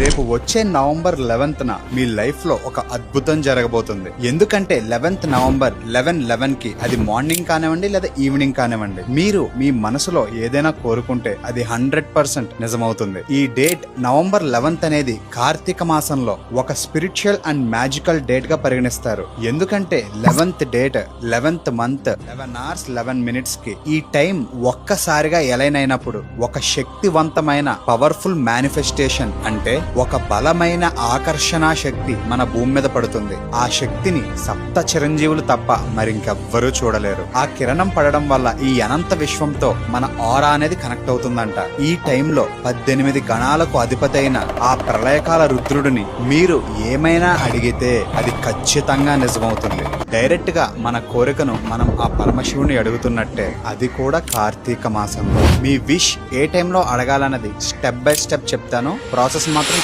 రేపు వచ్చే November eleventh న మీ లైఫ్లో ఒక అద్భుతం జరగబోతుంది. ఎందుకంటే లెవెన్త్ నవంబర్ లెవెన్ లెవెన్కి అది మార్నింగ్ కానివ్వండి లేదా ఈవినింగ్ కానివ్వండి. మీరు మీ మనసులో ఏదైనా కోరుకుంటే అది హండ్రెడ్ పర్సెంట్ నిజమవుతుంది. ఈ డేట్ నవంబర్ లెవెన్త్ అనేది కార్తీక మాసంలో ఒక స్పిరిచువల్ అండ్ మ్యాజికల్ డేట్గా పరిగణిస్తారు. ఎందుకంటే eleventh date eleventh month eleven hours eleven మినిట్స్కి ఈ టైం ఒక్కసారిగా ఎలైన్ అయినప్పుడు ఒక శక్తివంతమైన పవర్ఫుల్ మేనిఫెస్టేషన్ అంటే ఒక బలమైన ఆకర్షణ శక్తి మన భూమి మీద పడుతుంది. ఆ శక్తిని సప్త చిరంజీవులు తప్ప మరింకెవ్వరూ చూడలేరు. ఆ కిరణం పడడం వల్ల ఈ అనంత విశ్వంతో మన ఆరా అనేది కనెక్ట్ అవుతుందంట. ఈ టైంలో పద్దెనిమిది గణాలకు అధిపతి అయిన ఆ ప్రళయకాల రుద్రుడిని మీరు ఏమైనా అడిగితే అది ఖచ్చితంగా నిజమవుతుంది. డైరెక్ట్గా మన కోరికను మనం ఆ పరమశివుని అడుగుతున్నట్టే. అది కూడా కార్తీక మాసంలో. మీ విష్ ఏ టైంలో అడగాలన్నది స్టెప్ బై స్టెప్ చెప్తాను. ప్రాసెస్ మాత్రం